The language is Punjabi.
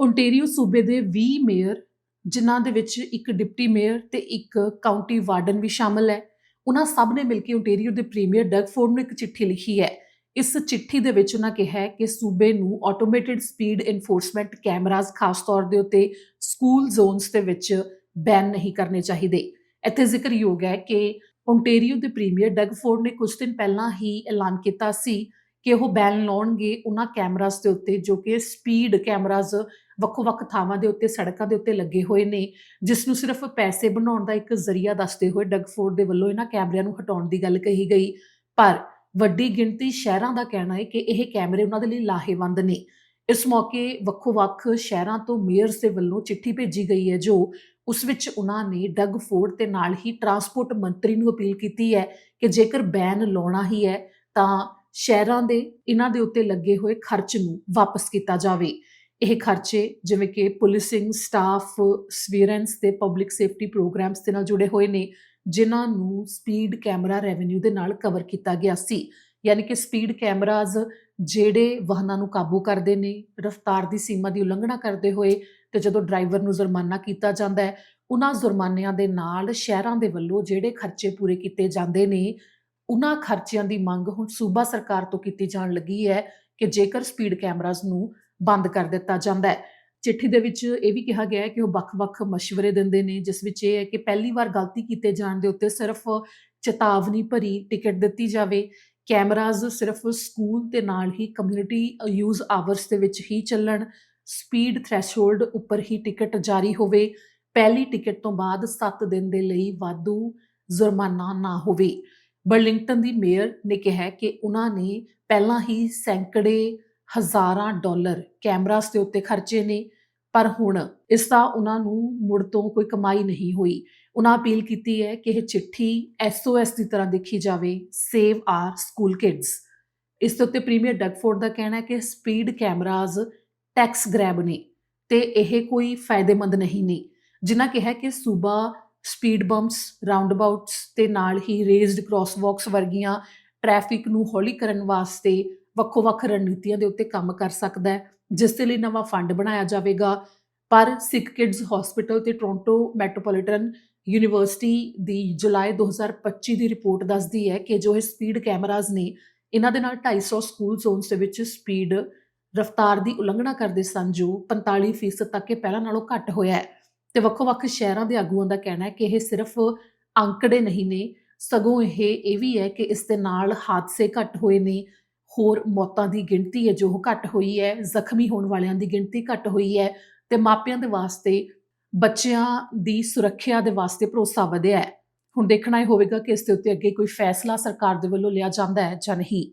ਓਨਟਾਰੀਓ ਸੂਬੇ ਦੇ 20 ਮੇਅਰ, ਜਿਨ੍ਹਾਂ ਦੇ ਵਿੱਚ ਇੱਕ ਡਿਪਟੀ ਮੇਅਰ ਤੇ ਇੱਕ ਕਾਉਂਟੀ ਵਾਰਡਨ ਵੀ ਸ਼ਾਮਲ ਹੈ। ਉਹਨਾਂ ਸਭ ਨੇ ਮਿਲ ਕੇ ਓਨਟਾਰੀਓ ਦੇ ਪ੍ਰੀਮੀਅਰ ਡਗ ਫੋਰਡ ਨੂੰ ਇੱਕ ਚਿੱਠੀ ਲਿਖੀ ਹੈ। ਇਸ ਚਿੱਠੀ ਦੇ ਵਿੱਚ ਉਹਨਾਂ ਕਿਹਾ ਹੈ ਕਿ ਸੂਬੇ ਨੂੰ ਆਟੋਮੇਟਿਡ ਸਪੀਡ ਇਨਫੋਰਸਮੈਂਟ ਕੈਮਰਾਜ਼ ਖਾਸ ਤੌਰ ਦੇ ਉੱਤੇ ਸਕੂਲ ਜ਼ੋਨਸ ਦੇ ਵਿੱਚ ਬੈਨ ਨਹੀਂ ਕਰਨੇ ਚਾਹੀਦੇ। ਇੱਥੇ ਜ਼ਿਕਰਯੋਗ ਹੈ ਕਿ ਓਨਟਾਰੀਓ ਦੇ ਪ੍ਰੀਮੀਅਰ ਡਗ ਫੋਰਡ ਨੇ ਕੁਝ ਦਿਨ ਪਹਿਲਾਂ ਹੀ ਐਲਾਨ ਕੀਤਾ ਸੀ ਕਿ ਉਹ ਬੈਨ ਲਾਉਣਗੇ ਉਹਨਾਂ ਕੈਮਰਾਜ਼ ਦੇ ਉੱਤੇ, ਜੋ ਕਿ ਸਪੀਡ ਕੈਮਰਾਜ਼ ਵੱਖੋ-ਵੱਖ ਥਾਵਾਂ ਦੇ ਉੱਤੇ, ਸੜਕਾਂ ਦੇ ਉੱਤੇ ਲੱਗੇ ਹੋਏ ਨੇ, ਜਿਸ ਨੂੰ ਸਿਰਫ ਪੈਸੇ ਬਣਾਉਣ ਦਾ ਇੱਕ ਜ਼ਰੀਆ ਦੱਸਦੇ ਹੋਏ ਡਗ ਫੋਰਡ ਦੇ ਵੱਲੋਂ ਇਹਨਾਂ ਕੈਮਰਿਆਂ ਨੂੰ ਹਟਾਉਣ ਦੀ ਗੱਲ ਕਹੀ ਗਈ। ਪਰ ਵੱਡੀ ਗਿਣਤੀ ਸ਼ਹਿਰਾਂ ਦਾ ਕਹਿਣਾ ਹੈ ਕਿ ਇਹ ਕੈਮਰੇ ਉਹਨਾਂ ਦੇ ਲਈ ਲਾਹੇਵੰਦ ਨੇ। ਇਸ ਮੌਕੇ ਵੱਖੋ-ਵੱਖ ਸ਼ਹਿਰਾਂ ਤੋਂ ਮੇਅਰਸ ਦੇ ਵੱਲੋਂ ਚਿੱਠੀ ਭੇਜੀ ਗਈ ਹੈ, ਜੋ ਉਸ ਵਿੱਚ ਉਹਨਾਂ ਨੇ ਡਗ ਫੋਰਡ ਤੇ ਨਾਲ ਹੀ ਟਰਾਂਸਪੋਰਟ ਮੰਤਰੀ ਨੂੰ ਅਪੀਲ ਕੀਤੀ ਹੈ ਕਿ ਜੇਕਰ ਬੈਨ ਲਾਉਣਾ ਹੀ ਹੈ, ਤਾਂ ਸ਼ਹਿਰਾਂ ਦੇ ਇਹਨਾਂ ਦੇ ਉੱਤੇ ਲੱਗੇ ਹੋਏ ਖਰਚ ਨੂੰ ਵਾਪਸ ਕੀਤਾ ਜਾਵੇ। ਇਹ ਖਰਚੇ ਜਿਵੇਂ ਕਿ ਪੁਲਿਸਿੰਗ ਸਟਾਫ, ਸਵੀਰੈਂਸ ਤੇ ਪਬਲਿਕ ਸੇਫਟੀ ਪ੍ਰੋਗਰਾਮਸ ਦੇ ਨਾਲ ਜੁੜੇ ਹੋਏ ਨੇ, ਜਿਨ੍ਹਾਂ ਨੂੰ ਸਪੀਡ ਕੈਮਰਾ ਰੈਵਨਿਊ ਦੇ ਨਾਲ ਕਵਰ ਕੀਤਾ ਗਿਆ ਸੀ। ਯਾਨੀ ਕਿ ਸਪੀਡ ਕੈਮਰਾਜ਼ ਜਿਹੜੇ ਵਾਹਨਾਂ ਨੂੰ ਕਾਬੂ ਕਰਦੇ ਨੇ, ਰਫ਼ਤਾਰ ਦੀ ਸੀਮਾ ਦੀ ਉਲੰਘਣਾ ਕਰਦੇ ਹੋਏ ਤੇ ਜਦੋਂ ਡਰਾਈਵਰ ਨੂੰ ਜੁਰਮਾਨਾ ਕੀਤਾ ਜਾਂਦਾ ਹੈ, ਉਹਨਾਂ ਜੁਰਮਾਨਿਆਂ ਦੇ ਨਾਲ ਸ਼ਹਿਰਾਂ ਦੇ ਵੱਲੋਂ ਜਿਹੜੇ ਖਰਚੇ ਪੂਰੇ ਕੀਤੇ ਜਾਂਦੇ ਨੇ ਉਹਨਾਂ ਖਰਚਿਆਂ ਦੀ ਮੰਗ ਹੁਣ ਸੂਬਾ ਸਰਕਾਰ ਤੋਂ ਕੀਤੀ ਜਾਣ ਲੱਗੀ ਹੈ ਕਿ ਜੇਕਰ ਸਪੀਡ ਕੈਮਰਾਜ਼ ਨੂੰ ਬੰਦ ਕਰ ਦਿੱਤਾ ਜਾਂਦਾ ਹੈ। ਚਿੱਠੀ ਦੇ ਵਿੱਚ ਇਹ ਵੀ ਕਿਹਾ ਗਿਆ ਹੈ ਕਿ ਉਹ ਵੱਖ-ਵੱਖ مشਵਰੇ ਦਿੰਦੇ ਨੇ, ਜਿਸ ਵਿੱਚ ਇਹ ਹੈ ਕਿ ਪਹਿਲੀ ਵਾਰ ਗਲਤੀ ਕੀਤੇ ਜਾਣ ਦੇ ਉੱਤੇ ਸਿਰਫ ਚੇਤਾਵਨੀ ਭਰੀ ਟਿਕਟ ਦਿੱਤੀ ਜਾਵੇ। ਕੈਮਰਾਜ਼ ਸਿਰਫ ਸਕੂਲ ਤੇ ਨਾਲ ਹੀ ਕਮਿਊਨਿਟੀ ਯੂਜ਼ ਆਵਰਸ ਦੇ ਵਿੱਚ ਹੀ ਚੱਲਣ। ਸਪੀਡ ਥ੍ਰੈਸ਼ਹੋਲਡ ਉੱਪਰ ਹੀ ਟਿਕਟ ਜਾਰੀ ਹੋਵੇ। ਪਹਿਲੀ ਟਿਕਟ ਤੋਂ ਬਾਅਦ 7 ਦਿਨ ਦੇ ਲਈ ਵਾਧੂ ਜੁਰਮਾਨਾ ਨਾ ਹੋਵੇ। ਬਰਲਿੰਗਟਨ ਦੀ ਮੇਅਰ ਨੇ ਕਿਹਾ ਕਿ ਉਹਨਾਂ ਨੇ ਪਹਿਲਾਂ ਹੀ ਸੈਂਕੜੇ ਹਜ਼ਾਰਾਂ ਡਾਲਰ ਕੈਮਰਾਸ ਦੇ ਉੱਤੇ ਖਰਚੇ ਨੇ, ਪਰ ਹੁਣ ਇਸ ਦਾ ਉਹਨਾਂ ਨੂੰ ਮੁੜ ਤੋਂ ਕੋਈ ਕਮਾਈ ਨਹੀਂ ਹੋਈ। ਉਹਨਾਂ ਅਪੀਲ ਕੀਤੀ ਹੈ ਕਿ ਇਹ ਚਿੱਠੀ ਐਸਓਐਸ ਦੀ ਤਰ੍ਹਾਂ ਦੇਖੀ ਜਾਵੇ, ਸੇਵ ਆਰ ਸਕੂਲ ਕਿਡਸ ਇਸ ਦੇ ਉੱਤੇ ਪ੍ਰੀਮੀਅਰ ਡਗਫੋਰਡ ਦਾ ਕਹਿਣਾ ਹੈ ਕਿ ਸਪੀਡ ਕੈਮਰਾਜ਼ ਟੈਕਸ ਗ੍ਰੈਬ ਨੇ ਤੇ ਇਹ ਕੋਈ ਫਾਇਦੇਮੰਦ ਨਹੀਂ ਨੇ। ਜਿਨ੍ਹਾਂ ਕਿਹਾ ਕਿ ਸੂਬਾ ਸਪੀਡ ਬੰਪਸ ਰਾਉਂਡਅਬਾਊਟਸ ਤੇ ਨਾਲ ਹੀ ਰੇਜ਼ਡ ਕ੍ਰਾਸਵਾਕਸ ਵਰਗੀਆਂ ਟ੍ਰੈਫਿਕ ਨੂੰ ਹੌਲੀ ਕਰਨ ਵਾਸਤੇ ਵੱਖੋ-ਵੱਖ ਰਣਨੀਤੀਆਂ ਦੇ ਉੱਤੇ ਕੰਮ ਕਰ ਸਕਦਾ ਹੈ, ਜਿਸ ਦੇ ਲਈ ਨਵਾਂ ਫੰਡ ਬਣਾਇਆ ਜਾਵੇਗਾ। ਪਰ ਸਿੱਖ ਕਿਡਜ਼ ਹਸਪੀਟਲ ਤੇ ਟੋਰਾਂਟੋ ਮੈਟਰੋਪੋਲੀਟਨ ਯੂਨੀਵਰਸਿਟੀ ਦੀ ਜੁਲਾਈ 2025 ਦੀ ਰਿਪੋਰਟ ਦੱਸਦੀ ਹੈ ਕਿ ਜੋ ਇਹ ਸਪੀਡ ਕੈਮਰਾਜ਼ ਨੇ, ਇਹਨਾਂ ਦੇ ਨਾਲ 250 ਸਕੂਲ ਜ਼ੋਨਸ ਦੇ ਵਿੱਚ ਸਪੀਡ ਰਫ਼ਤਾਰ ਦੀ ਉਲੰਘਣਾ ਕਰਦੇ ਸਨ, ਜੋ 45% ਤੱਕ ਇਹ ਪਹਿਲਾਂ ਨਾਲੋਂ ਘੱਟ ਹੋਇਆ ਹੈ। ਤੇ ਵੱਖੋ-ਵੱਖ ਸ਼ਹਿਰਾਂ ਦੇ ਆਗੂਆਂ ਦਾ ਕਹਿਣਾ ਹੈ ਕਿ ਇਹ ਸਿਰਫ ਅੰਕੜੇ ਨਹੀਂ ਨੇ, ਸਗੋਂ ਇਹ ਇਹ ਵੀ ਹੈ ਕਿ ਇਸ ਦੇ ਨਾਲ ਹਾਦਸੇ ਘੱਟ ਹੋਏ ਨੇ, ਹੋਰ ਮੌਤਾਂ ਦੀ ਗਿਣਤੀ ਹੈ ਜੋ ਘੱਟ ਹੋਈ ਹੈ, ਜ਼ਖਮੀ ਹੋਣ ਵਾਲਿਆਂ ਦੀ ਗਿਣਤੀ ਘੱਟ ਹੋਈ ਹੈ ਤੇ ਮਾਪਿਆਂ ਦੇ ਵਾਸਤੇ, ਬੱਚਿਆਂ ਦੀ ਸੁਰੱਖਿਆ ਦੇ ਵਾਸਤੇ ਭਰੋਸਾ ਵਧਿਆ ਹੈ। ਹੁਣ ਦੇਖਣਾ ਇਹ ਹੋਵੇਗਾ ਕਿ ਇਸ ਦੇ ਉੱਤੇ ਅੱਗੇ ਕੋਈ ਫੈਸਲਾ ਸਰਕਾਰ ਦੇ ਵੱਲੋਂ ਲਿਆ ਜਾਂਦਾ ਹੈ ਜਾਂ ਨਹੀਂ।